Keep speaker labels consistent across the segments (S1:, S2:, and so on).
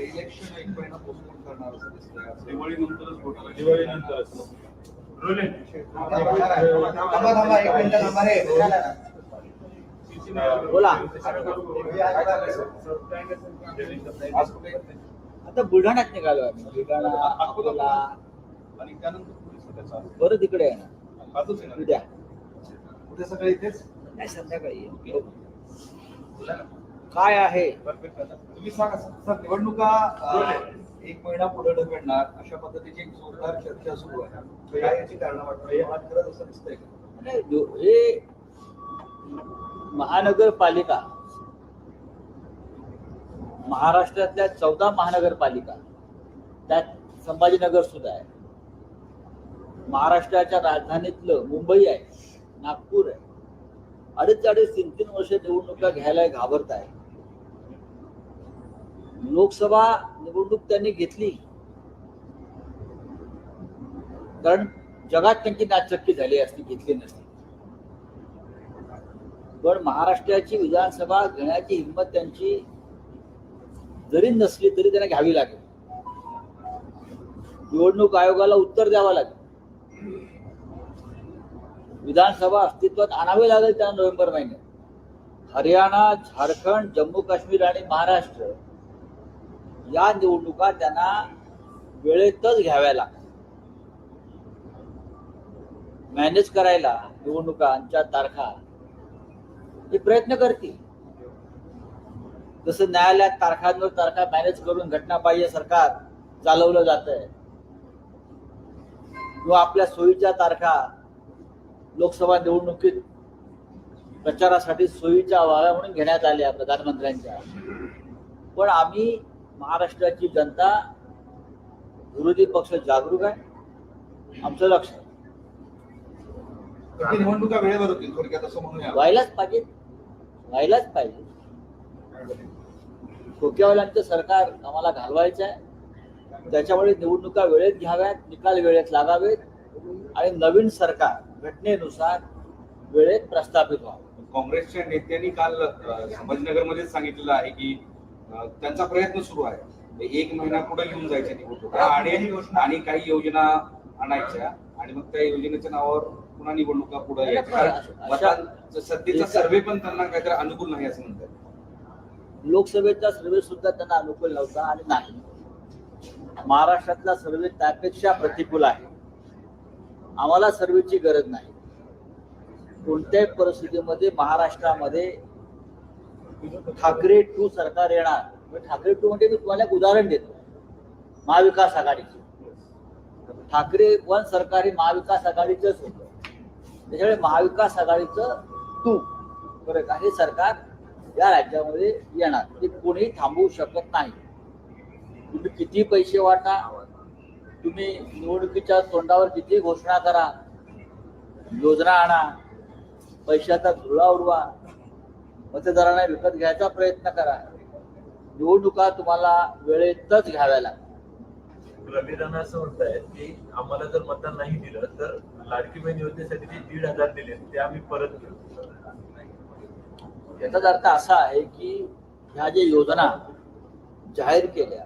S1: Election एक महिना postpone करणार असं दिसतंय
S2: दिवाळीनंतरच vote आहे. दिवाळीनंतरच
S3: थांबा थांबा एक मिनिट थांबा रे
S4: बोला.
S1: आज कुठे
S4: आता बुलढाण्यात निघालो आम्ही बुलढाणा अकोला
S2: आणि त्यानंतर त्याचा
S4: परत इकडे येणार
S2: आजच येणार.
S4: उद्या
S1: कुठे सगळे इथेच
S4: नाही संध्याकाळी. काय आहे?
S1: तुम्ही सांगा सर निवडणुका एक महिना पुढे ढकलणार अशा पद्धतीची एक जोरदार चर्चा सुरू आहे. याची कारण वाटतं? असं दिसतंय का?
S4: आणि जो- हे महानगरपालिका महाराष्ट्रातल्या चौदा महानगरपालिका त्यात संभाजीनगर सुद्धा आहे. महाराष्ट्राच्या राजधानीतलं मुंबई आहे नागपूर आहे. अडीच अडीच तीन तीन वर्ष निवडणुका घ्यायला घाबरत आहे लोकसभा निवडणूक त्यांनी घेतली. कारण जगात त्यांची नाचक्की झाली असती घेतली नसती. पण महाराष्ट्राची विधानसभा घेण्याची हिंमत त्यांची जरी नसली तरी त्यांना घ्यावी लागेल. निवडणूक आयोगाला उत्तर द्यावं लागेल. विधानसभा अस्तित्वात आणावी लागेल त्या नोव्हेंबर महिन्यात. हरियाणा झारखंड जम्मू काश्मीर आणि महाराष्ट्र या निवडणुका त्यांना वेळेतच घ्याव्या लागतात. मॅनेज करायला निवडणुकांच्या तारखा ते प्रयत्न करतील. जसं न्यायालयात तारखांवर तारखा मॅनेज करून घटना सरकार चालवलं जात आहे किंवा आपल्या सोयीच्या तारखा लोकसभा निवडणुकीत प्रचारासाठी सोयीच्या व्हाव्या म्हणून घेण्यात आल्या प्रधानमंत्र्यांच्या. पण आम्ही महाराष्ट्राची जनता विरोधी पक्ष जागरूक आहे? आमचं लक्ष.
S1: निवडणुका वेळेवर होतील थोडक्यात असं म्हणूया.
S4: व्हायलाच पाहिजे. व्हायलाच पाहिजे. डोक्यावाल्यांचं सरकार आम्हाला घालवायचं आहे. त्याच्यामुळे निवडणुका वेळेत घ्याव्यात निकाल वेळेत लागावेत आणि नवीन सरकार घटनेनुसार वेळेत प्रस्थापित व्हावं.
S2: काँग्रेसच्या नेत्यांनी काल संभाजीनगरमध्येच सांगितलेलं आहे की त्यांचा प्रयत्न सुरू आहे. एक महिना पुढे घेऊन जायच्या निवडणुका आणि आणि काही योजना आणायच्या आणि मग त्या योजनेच्या नावावर पुन्हा निवडणुका पुढे यायच्या. सध्याचा सर्वे पण त्यांना काहीतरी अनुकूल नाही असं म्हणतात.
S4: लोकसभेचा सर्वे सुद्धा त्यांना अनुकूल नव्हता आणि नाही. महाराष्ट्रातला सर्वे त्यापेक्षा प्रतिकूल आहे. आम्हाला सर्वेची गरज नाही. कोणत्याही परिस्थितीमध्ये महाराष्ट्रामध्ये ठाकरे टू सरकार येणार. ठाकरे टू म्हणजे मी तुम्हाला एक उदाहरण देतो. महाविकास आघाडीचे. ठाकरे वन सरकार हे महाविकास आघाडीचंच होतं. त्याच्यामुळे महाविकास आघाडीचं टू. बरं का? हे सरकार या राज्यामध्ये येणार. ते कोणी थांबवू शकत नाही. तुम्ही किती पैसे वाटा तुम्ही निवडणुकीच्या तोंडावर किती घोषणा करा योजना आणा पैशाचा धुळा उडवा मतदारांना विकत घ्यायचा प्रयत्न करा. निवडणुका तुम्हाला वेळेतच घ्याव्या लागतात
S5: रविदाना असं म्हणताय की आम्हाला जर मतदान नाही दिलं तर लाडकी बहीण योजनेसाठी जे दीड हजार दिले ते आम्ही परत घेऊ.
S4: याचाच अर्थ असा आहे की ह्या ज्या योजना जाहीर केल्या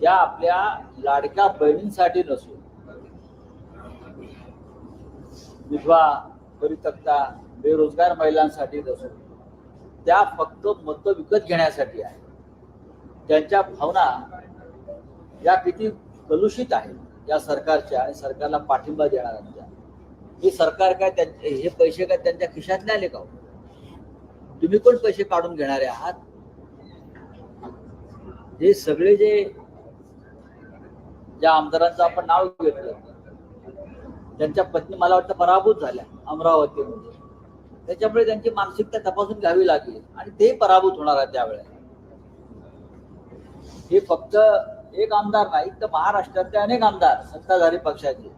S4: त्या आपल्या लाडक्या बहिणींसाठी नसून विधवा परितक्ता बेरोजगार महिलांसाठी नसून त्या फक्त मत विकत घेण्यासाठी आहे. त्यांच्या भावना या किती कलुषित आहेत या सरकारच्या आणि सरकारला पाठिंबा देणाऱ्यांच्या हे सरकार काय त्यांचे हे पैसे काय त्यांच्या खिशातले आले का हो? तुम्ही कोण पैसे काढून घेणारे आहात. हे सगळे जे ज्या आमदारांचं आपण नाव घेतलं त्यांच्या पत्नी मला वाटतं पराभूत झाल्या अमरावतीमध्ये. त्याच्यामुळे त्यांची मानसिकता तपासून घ्यावी लागेल. आणि ते पराभूत होणार आहे त्यावेळेला हे फक्त एक आमदार नाही तर महाराष्ट्रातले अनेक आमदार सत्ताधारी पक्षाचे.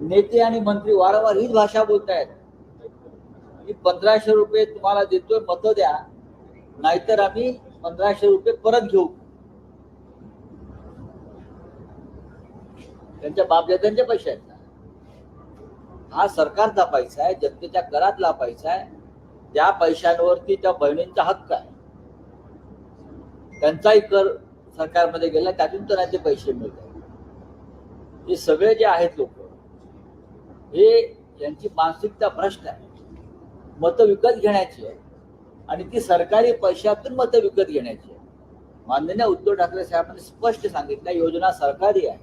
S4: नेते आणि मंत्री वारंवार हीच भाषा बोलतायत. की पंधराशे रुपये तुम्हाला देतोय मत द्या. नाहीतर आम्ही पंधराशे रुपये परत घेऊ. त्यांच्या बापदादांचे पैसे आहेत. हा सरकारचा पैसा आहे जनतेच्या करातला पैसा आहे. त्या पैशांवरती त्या बहिणींचा हक्क आहे. त्यांचाही कर सरकारमध्ये गेला त्यातून त्यांना ते पैसे मिळतात. हे सगळे जे आहेत लोक हे यांची मानसिकता भ्रष्ट आहे. मतं विकत घेण्याची आहे. आणि ती सरकारी पैशातून मतं विकत घेण्याची आहे. माननीय उद्धव ठाकरे साहेबांनी स्पष्ट सांगितलं योजना सरकारी आहे.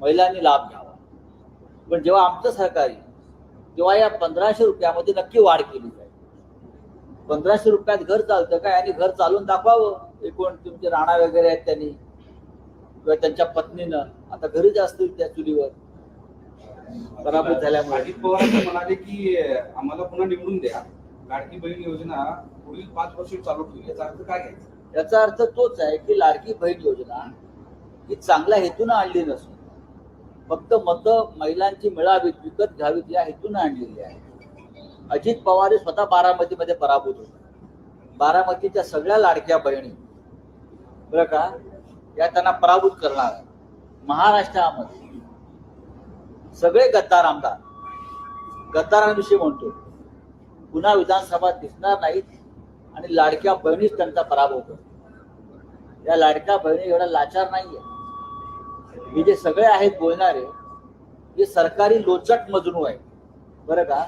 S4: महिलांनी लाभ घ्यावा. पण जेव्हा आमचं सरकारी तेव्हा या पंधराशे रुपयामध्ये नक्की वाढ केली जाईल. पंधराशे रुपयात घर चालतं काय? आणि घर चालून दाखवावं. एकूण तुमचे राणा वगैरे आहेत त्यांनी. किंवा त्यांच्या पत्नीनं. आता घरीच असतील त्या चुलीवर. पराभूत झाल्यामुळे.
S2: अजित पवार म्हणाले की आम्हाला पुन्हा निवडून द्या. लाडकी बहीण योजना पुढील पाच वर्ष चालू ठेवू. याचा अर्थ काय घ्यायचा?
S4: याचा अर्थ तोच आहे की लाडकी बहीण योजना ही चांगल्या हेतून आणली नसून फक्त मतं महिलांची मिळावीत विकत घ्यावीत या हेतून आणलेली आहे. अजित पवार हे स्वतः बारामतीमध्ये पराभूत होते. बारामतीच्या सगळ्या लाडक्या बहिणी बरं का या त्यांना पराभूत करणार महाराष्ट्रामध्ये सगळे गद्दार आमदार गद्दारांविषयी म्हणतो. पुन्हा विधानसभा दिसणार नाहीत आणि लाडक्या बहिणीच त्यांचा पराभव करतो या लाडक्या बहिणी एवढा लाचार नाहीये. हे जे सगळे आहेत बोलणारे हे सरकारी लोचट मजनू आहे बरं का?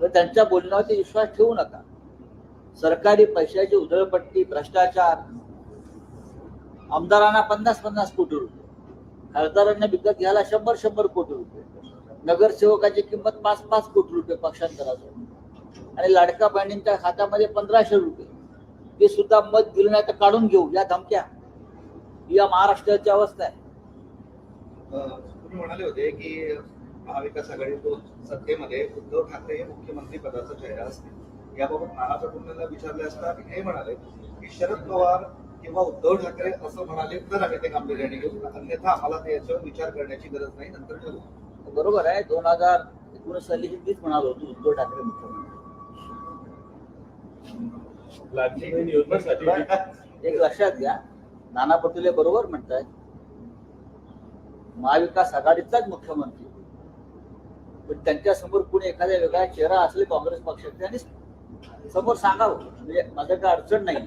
S4: तर त्यांच्या बोलण्यावरती विश्वास ठेवू नका. सरकारी पैशाची उधळपट्टी भ्रष्टाचार आमदारांना पन्नास पन्नास कोटी रुपये खासदारांना विकत घ्यायला शंभर शंभर कोटी रुपये नगरसेवकाची किंमत पाच पाच कोटी रुपये पक्षांतरासाठी आणि लाडका बहिणींच्या खात्यामध्ये पंधराशे रुपये. ते सुद्धा मत दिलं नाही तर काढून घेऊ या धमक्या. ही या महाराष्ट्राची अवस्था आहे.
S1: तुम्ही म्हणाले होते की महाविकास आघाडी तो सत्तेमध्ये उद्धव ठाकरे हे मुख्यमंत्री पदाचा चेहरा असतील. याबाबत नाना पटोलेला विचारले असता हे म्हणाले की शरद पवार किंवा उद्धव ठाकरे असं म्हणाले तर आम्ही ते गांभीर्याने घेऊ. अन्यथा आम्हाला ते याच्यावर विचार करण्याची गरज नाही नंतर ठरवू
S4: बरोबर आहे. दोन हजार एकोणीस साली तीच म्हणालो होतो उद्धव ठाकरे मुख्यमंत्री. एक लक्षात घ्या. नाना पटोले बरोबर म्हणतायत महाविकास आघाडीचाच मुख्यमंत्री. पण त्यांच्यासमोर कुणी एखाद्या वेगळा चेहरा असले काँग्रेस पक्षाचे आणि समोर सांगावं. म्हणजे माझं काय अडचण नाही.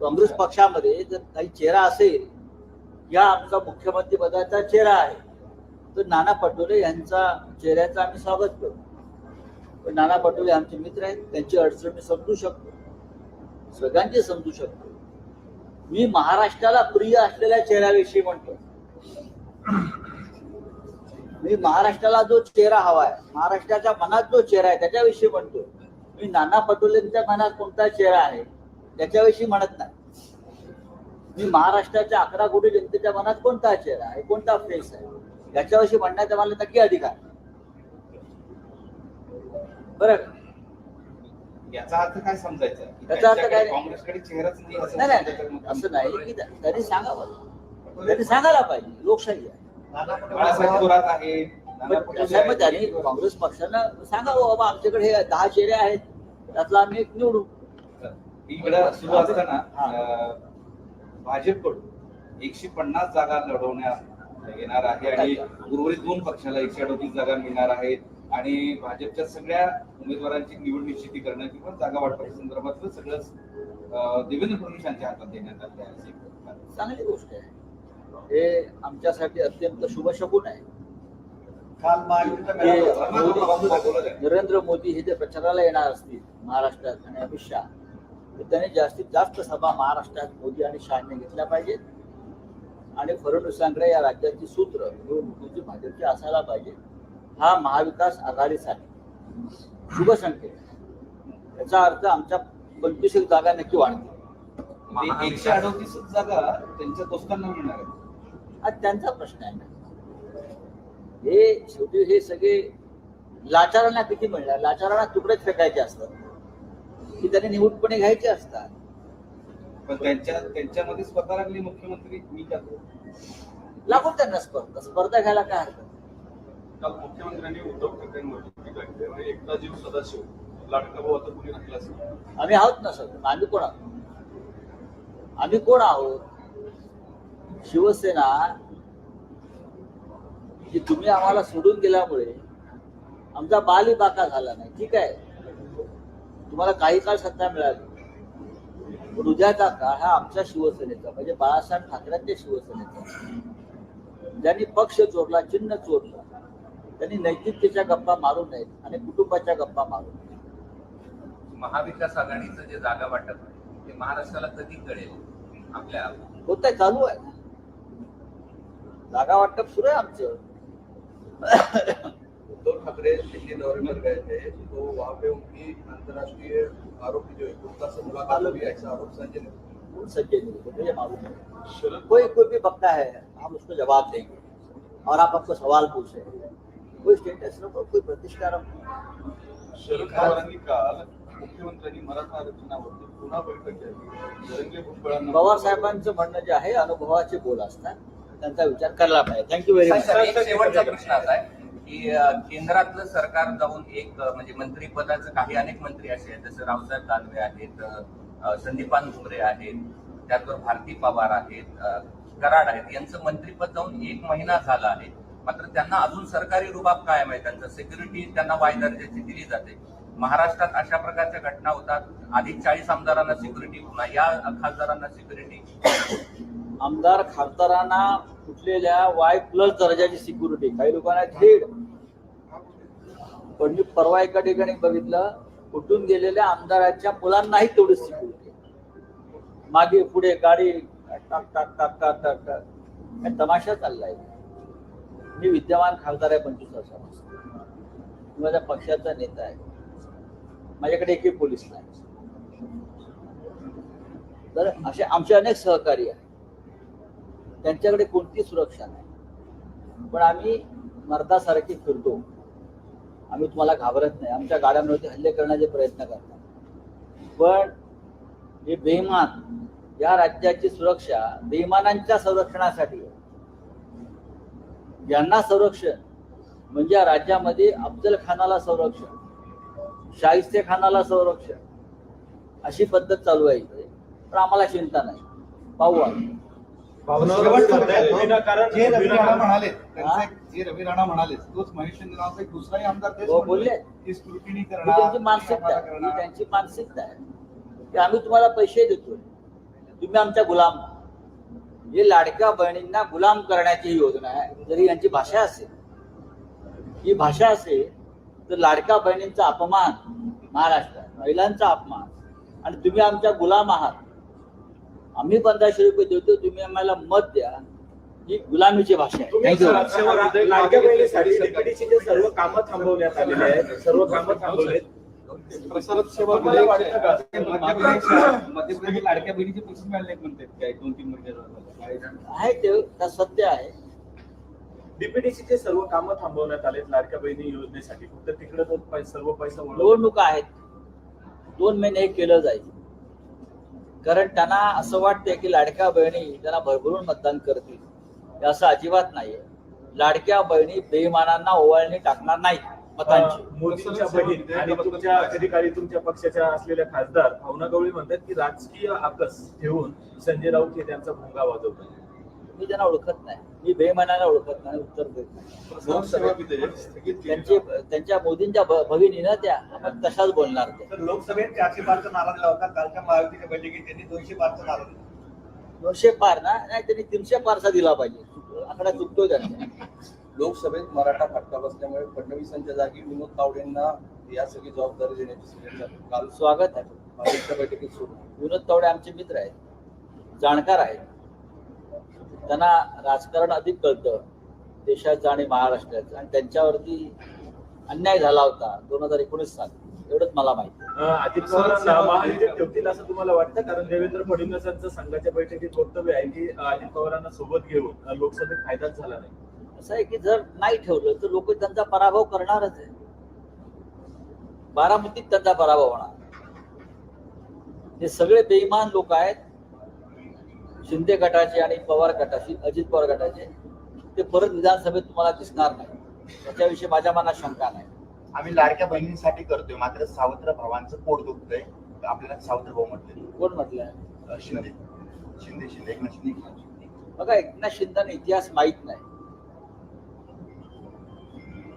S4: काँग्रेस पक्षामध्ये जर काही चेहरा असेल या आमचा मुख्यमंत्री पदाचा चेहरा आहे. तर नाना पटोले यांचा चेहऱ्याचं आम्ही स्वागत करू पण नाना पटोले आमचे मित्र आहेत त्यांची अडचण मी समजू शकतो. सगळ्यांची समजू शकतो. मी महाराष्ट्राला प्रिय असलेल्या चेहऱ्याविषयी म्हणतो. मी महाराष्ट्राला जो चेहरा हवाय महाराष्ट्राच्या मनात जो चेहरा आहे त्याच्याविषयी म्हणतो. मी नाना पटोलेंच्या मनात कोणता चेहरा आहे त्याच्याविषयी म्हणत नाही. मी महाराष्ट्राच्या अकरा कोटी जनतेच्या मनात कोणता चेहरा आहे कोणता फेस आहे याच्याविषयी म्हणण्याचा मला नक्की अधिकार बरं.
S2: याचा अर्थ काय समजायचा?
S4: याचा अर्थ काय.
S2: काँग्रेसकडे चेहराच नाही असं
S4: नाही असं की त्यांनी सांगावं. त्यांनी सांगायला पाहिजे. लोकशाही आहे. त्यांनी काँग्रेस पक्षानं सांगावं बाबा आमच्याकडे हे दहा चेहरे आहेत. त्यातला आम्ही एक निवडू.
S2: इकडं सुरू असताना भाजपकडून एकशे पन्नास जागा लढवण्यात येणार आहे आणि उर्वरित दोन पक्षाला एकशे अडतीस जागा मिळणार आहेत. आणि भाजपच्या सगळ्या उमेदवारांची निवड निश्चिती करणं किंवा जागा वाटपाच्या संदर्भातलं सगळंच अं, देवेंद्र फडणवीस यांच्या हातात देण्यात आलं.
S4: चांगली गोष्ट आहे. हे आमच्यासाठी अत्यंत शुभ शकुन आहे.
S3: काल
S4: हे. नरेंद्र मोदी हे जे प्रचाराला येणार असतील महाराष्ट्रात आणि अमित शहा तर त्यांनी जास्तीत जास्त सभा महाराष्ट्रात मोदी आणि शहाने घेतल्या पाहिजेत. आणि फडणवीसांकडे या राज्याची सूत्र निवडणुकीची भाजपची असायला पाहिजे हा महाविकास आघाडीसाठी. शुभ संकेत. याचा अर्थ आमच्या पंचवीस एक जागा नक्की वाढतील.
S2: ते एकशे अडतीस जागा त्यांच्या दोस्तांना मिळणार
S4: हा त्यांचा प्रश्न आहे ना. हे शेवटी हे सगळे लाचारांना किती मिळणार? लाचारांना तुकडेच फेकायचे असतात. की त्यांनी निवडपणे घ्यायचे असतात.
S2: पण त्यांच्या त्यांच्यामध्ये स्पर्धा लागली मुख्यमंत्री. मी जातो
S4: लागून त्यांना स्पर्धा स्पर्धा घ्यायला काय हरकत?
S6: काल मुख्यमंत्र्यांनी उद्धव ठाकरेंवर एकदा जीव सदाशिव लाडका भाऊ आता कुणी राहिला असेल.
S4: आम्ही आहोत ना सर. आम्ही कोण आहोत? आम्ही कोण आहोत? शिवसेना की तुम्ही आम्हाला सोडून गेल्यामुळे आमचा बाली बाका झाला नाही. ठीक आहे. तुम्हाला काही काळ सत्ता मिळाली. पण उद्याचा काळ हा आमच्या शिवसेनेचा म्हणजे बाळासाहेब ठाकरेंच्या शिवसेनेचा. ज्यांनी पक्ष चोरला चिन्ह चोरला त्यांनी नैतिकतेच्या गप्पा मारू नयेत आणि कुटुंबाच्या गप्पा मारू नयेत.
S7: महाविकास आघाडीचं जे जागा वाटप आहे ते महाराष्ट्राला कधी कळेल? आपल्या
S4: होत आहे चालू आहे. जागा वाटप सुरू आहे आमचं.
S6: उद्धव ठाकरे दिल्ली दौरे पर गए थे तो वहाँ पे उनकी अंतर्राष्ट्रीय आरोपी जो है गुप्ता से मुलाकात हुई ऐसा आरोप संजय ने?
S4: मुझे मुझे मालूम है
S6: शरद
S4: कोई कोई भी बकता है हम उसको जवाब देंगे। और आप हमको सवाल पूछ। रहे हैं कोई स्टेटस रखो कोई प्रतिष्ठा रखो
S6: शरद पवारांनी काल मुख्यमंत्र्यांनी मराठा आरक्षणावरती पुन्हा बैठक घ्यावी भुजबळांना
S4: पवार साहेबांचं म्हणणं जे आहे अनुभवाचे बोल असतात. त्यांचा विचार करायला पाहिजे. थँक्यू व्हेरी मच
S7: शेवटचा प्रश्न असा आहे की केंद्रातलं सरकार जाऊन एक म्हणजे मंत्रिपदाचे काही अनेक मंत्री असे आहेत जसं रावसाहेब दानवे आहेत संदीपान भुमरे आहेत त्याचबरोबर भारती पवार आहेत कराड आहेत. यांचं मंत्रिपद जाऊन एक महिना झाला आहे. मात्र त्यांना अजून सरकारी रुबाब कायम आहे. त्यांचं सिक्युरिटी त्यांना वाय दर्जाची दिली जाते. महाराष्ट्रात अशा प्रकारच्या घटना होतात. अधिक चाळीस आमदारांना सिक्युरिटी पुन्हा या खासदारांना सिक्युरिटी
S4: आमदार खासदारांना कुठलेल्या वाय प्लस दर्जाची सिक्युरिटी काही लोकांना थेट पण मी परवा एका ठिकाणी बघितलं कुठून गेलेल्या आमदाराच्या मुलांनाही तेवढी सिक्युरिटी मागे पुढे गाडी टाक टाक टाक टाक टाक टाक. तमाशा चाललाय. मी विद्यमान खासदार आहे पंचवीस वर्षापासून. मी माझ्या पक्षाचा नेता आहे. माझ्याकडे एकही पोलीस नाही. तर असे आमचे अनेक सहकारी आहेत. त्यांच्याकडे कोणती सुरक्षा नाही. पण आम्ही मर्दासारखी फिरतो. आम्ही तुम्हाला घाबरत नाही. आमच्या गाड्यांवरती हल्ले करण्याचे प्रयत्न करतात. पण हे बेईमान या राज्याची सुरक्षा बेईमानांच्या संरक्षणासाठी यांना संरक्षण. म्हणजे या राज्यामध्ये अफजल खानाला संरक्षण शाहिस्ते खानाला संरक्षण अशी पद्धत चालू आहे इथे. पण आम्हाला चिंता नाही. पाहू आम्ही
S3: शेवटचा मुद्दा
S5: विनाकारण-
S1: जे रवी राणा म्हणाले
S4: हा?
S1: त्यांचे जे रवी राणा म्हणाले तोच महेश चंद्र नावाचा एक दुसराही आमदार तेच
S4: हो,
S1: म्हणले
S4: बोलले.
S1: की स्क्रुटिनी
S4: ही
S1: करणार
S4: त्यांची मानसिकता आहे. ही
S1: करणार.
S4: त्यांची मानसिकता आहे. की आम्ही तुम्हाला पैसे देतोय. तुम्ही आमच्या गुलाम आहात. हे लाडक्या बहिणींना गुलाम करण्याची ही योजना आहे. जरी यांची भाषा असेल ही भाषा असेल तर लाडक्या बहिणींचा अपमान महाराष्ट्रात महिलांचा अपमान आणि तुम्ही आमच्या गुलाम आहात. आम्ही पंधराशे रुपये देतो तुम्ही आम्हाला मत द्या. ही गुलामीची भाषा आहे.
S5: सर्व कामं थांबवण्यात आलेले आहेत सर्व कामं थांबवलेत
S6: प्रसारक सेवा
S2: लाडक्या बहिणीचे पैसे मिळाले नाहीत काय दोन तीन.
S4: आहे ते त्या सत्य आहे.
S5: DPDC चे सर्व कामं थांबवण्यात आलेत लाडक्या बहिणी योजनेसाठी. फक्त तिकडे सर्व पैसा.
S4: निवडणुका आहेत. दोन महिने हे केलं जाईल. कारण त्यांना असं वाटतंय की लाडक्या बहिणी त्यांना भरभरून मतदान करतील. हे असं अजिबात नाहीये. लाडक्या बहिणी बेईमानांना ओवाळणी टाकणार नाही मतांची
S5: अं, मोदींच्या बहीण आणि तुमच्या कधी काळी तुमच्या पक्षाच्या असलेल्या खासदार भावना गवळी म्हणतात की राजकीय आकस ठेवून संजय राऊत हे त्यांचा भोंगा वाजवतात.
S4: मी त्यांना ओळखत नाही. मी बेईमानाला ओळखत नाही उत्तर देत नाही. त्यांचे त्यांच्या मोदींच्या भगिनीनं त्या आपण तशाच बोलणार ते.
S3: तर लोकसभेत चारशे पारचा नारा दिला होता. कालच्या महायुतीच्या बैठकीत त्यांनी दोनशे पारचा नारा दिला.
S4: दोनशे पार ना? नाही त्यांनी तीनशे पारचा दिला पाहिजे. आकडा चुकतोय त्यांचा.
S8: लोकसभेत मराठा फटका बसल्यामुळे फडणवीसांच्या जागी विनोद तावडेंना या सगळी जबाबदारी देण्याची काल
S4: स्वागत आहे.
S8: भाजपच्या बैठकीत सुरू.
S4: विनोद तावडे आमचे मित्र आहेत. जाणकार आहेत. त्यांना राजकारण अधिक कळतं. देशाचं आणि महाराष्ट्राचं आणि त्यांच्यावरती अन्याय झाला होता दोन हजार एकोणीस साल. एवढंच मला माहिती
S5: अं, ठेवतील असं तुम्हाला वाटतं? कारण देवेंद्र फडणवीसांचं संघाच्या बैठकीत वक्तव्य आहे की अजित पवारांना सोबत घेऊन लोकसभेत फायदाच झाला नाही.
S4: असं आहे की जर नाही ठेवलं तर लोक त्यांचा पराभव करणारच आहे. बारामतीत त्यांचा पराभव होणार. हे सगळे बेईमान लोक आहेत. शिंदे गटाचे आणि पवार गटाचे अजित पवार गटाचे. ते परत विधानसभेत तुम्हाला दिसणार नाही. त्याच्याविषयी माझ्या मनात शंका नाही.
S9: आम्ही लाडक्या बहिणींसाठी करतोय. मात्र सावत्र भावांचं पोट दुखतंय. आपल्याला सावत्र भाऊ म्हटले.
S4: कोण म्हटलंय
S9: अं, शिंदे. शिंदे शिंदे. एकनाथ शिंदे.
S4: बघा एकनाथ शिंदेना इतिहास माहीत नाही.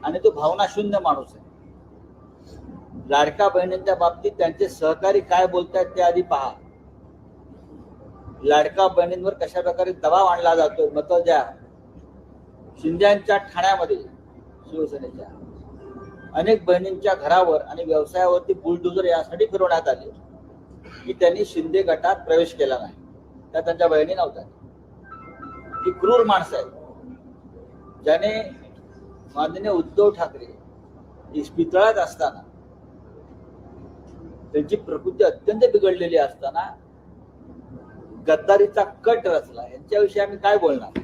S4: आणि तो भावना शून्य माणूस आहे. लाडक्या बहिणींच्या बाबतीत त्यांचे सहकारी काय बोलतायत ते आधी पहा. लाडका बहिणींवर कशा प्रकारे दबाव आणला जातो मत द्या. शिंद्यांच्या ठाण्यामध्ये शिवसेनेच्या अनेक बहिणींच्या घरावर आणि व्यवसायावरती बुलडोजर यासाठी फिरवण्यात आले. की त्यांनी शिंदे गटात प्रवेश केला नाही. त्या त्यांच्या बहिणी नव्हत्या. ती क्रूर माणसं आहेत. ज्याने माननीय उद्धव ठाकरे इस्पितळात असताना त्यांची प्रकृती अत्यंत बिघडलेली असताना गद्दारीचा कट रचला. यांच्याविषयी आम्ही काय बोलणार?